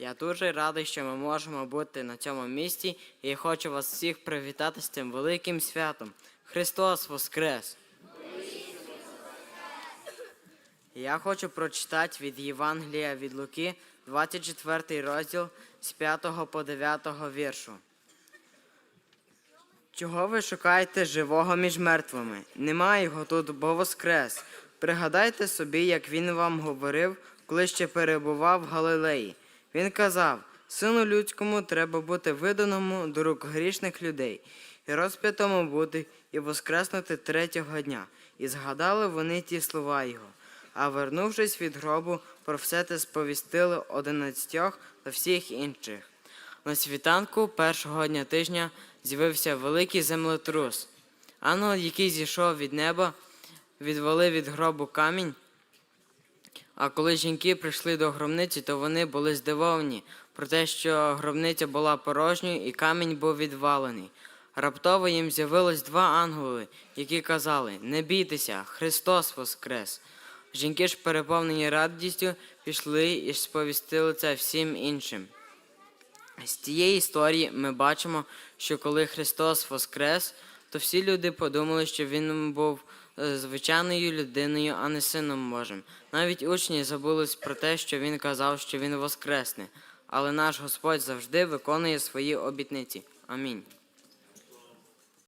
Я дуже радий, що ми можемо бути на цьому місці, і хочу вас всіх привітати з цим великим святом. Христос Воскрес! Я хочу прочитати від Євангелія від Луки, 24 розділ з 5 по 9 віршу. Чого ви шукаєте живого між мертвими? Немає його тут, бо воскрес. Пригадайте собі, як він вам говорив, коли ще перебував в Галилеї. Він казав: Сину людському треба бути виданому до рук грішних людей, і розп'ятому бути, і воскреснути третього дня. І згадали вони ті слова його. А вернувшись від гробу, про все те сповістили одинадцятьох та всіх інших. На світанку першого дня тижня з'явився великий землетрус. Ангел, який зійшов від неба, відвалив від гробу камінь. А коли жінки прийшли до гробниці, то вони були здивовані про те, що гробниця була порожньою і камінь був відвалений. Раптово їм з'явилось два ангели, які казали: Не бійтеся, Христос Воскрес! Жінки ж, переповнені радістю, пішли і сповістили це всім іншим. З цієї історії ми бачимо, що коли Христос воскрес, то всі люди подумали, що Він був е, звичайною людиною, а не сином Божим. Навіть учні забулись про те, що Він казав, що Він воскресне. Але наш Господь завжди виконує свої обітниці. Амінь.